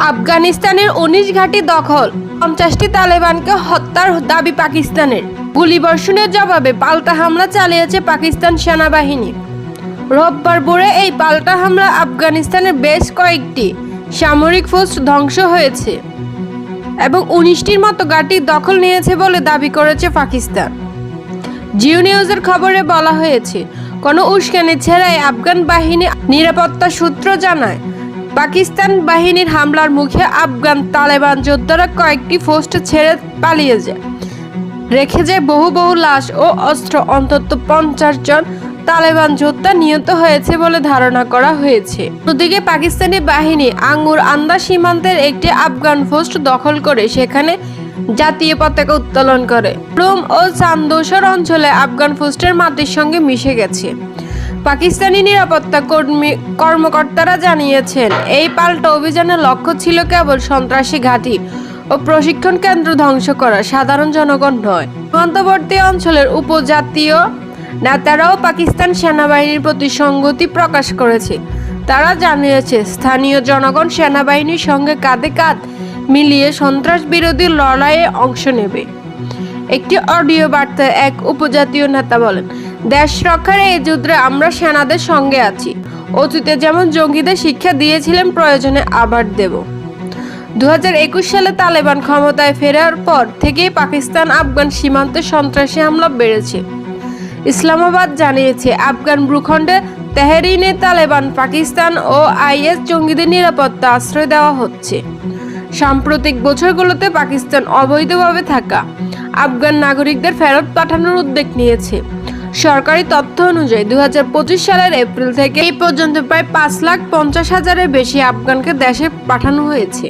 আফগানিস্তানের উনিশ ঘাঁটি দখল, পঞ্চাশটি তালেবানকে হত্যার দাবি পাকিস্তানের। গুলিবর্ষণের জবাবে পাল্টা হামলা চালিয়েছে পাকিস্তান সেনাবাহিনী। রোববার ভোরে এই পাল্টা হামলা আফগানিস্তানের বেশ কয়েকটি সামরিক পোস্ট ধ্বংস হয়েছে এবং উনিশটির মতো ঘাঁটি দখল নিয়েছে বলে দাবি করেছে পাকিস্তান। জিও নিউজের খবরে বলা হয়েছে, কোনো উস্কানি ছাড়াই আফগান বাহিনী নিরাপত্তা সূত্র জানায় পাকিস্তান বাহিনীর হামলার মুখে আফগান তালেবান যোদ্ধারা কয়েকটি পোস্ট ছেড়ে পালিয়ে যায়। রেখে যায় বহু বহু লাশ ও অস্ত্র, অন্তত পঞ্চাশ জন তালেবান যোদ্ধা নিহত হয়েছে বলে ধারণা করা হয়েছে। অন্যদিকে পাকিস্তানি বাহিনী আঙ্গুর আন্দা সীমান্তের একটি আফগান পোস্ট দখল করে সেখানে জাতীয় পতাকা উত্তোলন করে। রোম ও চান্দোসর অঞ্চলে আফগান পোস্টের মাটির সঙ্গে মিশে গেছে। পাকিস্তানি নিরাপত্তা কর্মী কর্মকর্তারা জানিয়েছেন, এই পাল্টা অভিযানের লক্ষ্য ছিল কেবল সন্ত্রাসী ঘাঁটি ও প্রশিক্ষণ কেন্দ্র ধ্বংস করা, সাধারণ জনগণ নয়। সীমান্তবর্তী অঞ্চলের উপজাতীয় নেতারাও পাকিস্তান সেনাবাহিনীর প্রতি সংগতি প্রকাশ করেছে। তারা জানিয়েছে, স্থানীয় জনগণ সেনাবাহিনীর সঙ্গে কাঁধে কাঁধ মিলিয়ে সন্ত্রাস বিরোধী লড়াইয়ে অংশ নেবে। একটি অডিও বার্তায় এক উপজাতীয় নেতা বলেন দেশ রক্ষার এই যুদ্ধে আমরা সেনাদের সঙ্গে আছি। অতীতে যেমন জঙ্গিদের শিক্ষা দিয়েছিলেন প্রয়োজনে আবার দেব। দু হাজার একুশ সালে তালেবান ক্ষমতায় ফেরার পর থেকেই পাকিস্তান আফগান সীমান্তে সন্ত্রাসী হামলা বেড়েছে। ইসলামাবাদ জানিয়েছে, আফগান ভূখণ্ডে তেহরিনে তালেবান, পাকিস্তান ও আইএস জঙ্গিদের নিরাপত্তা আশ্রয় দেওয়া হচ্ছে। সাম্প্রতিক বছরগুলোতে পাকিস্তান অবৈধভাবে থাকা আফগান নাগরিকদের ফেরত পাঠানোর উদ্যোগ নিয়েছে। সরকারি তথ্য অনুযায়ী দু হাজার পঁচিশ সালের এপ্রিল থেকে এই পর্যন্ত প্রায় পাঁচ লাখ পঞ্চাশ হাজারের বেশি আফগানকে দেশে পাঠানো হয়েছে।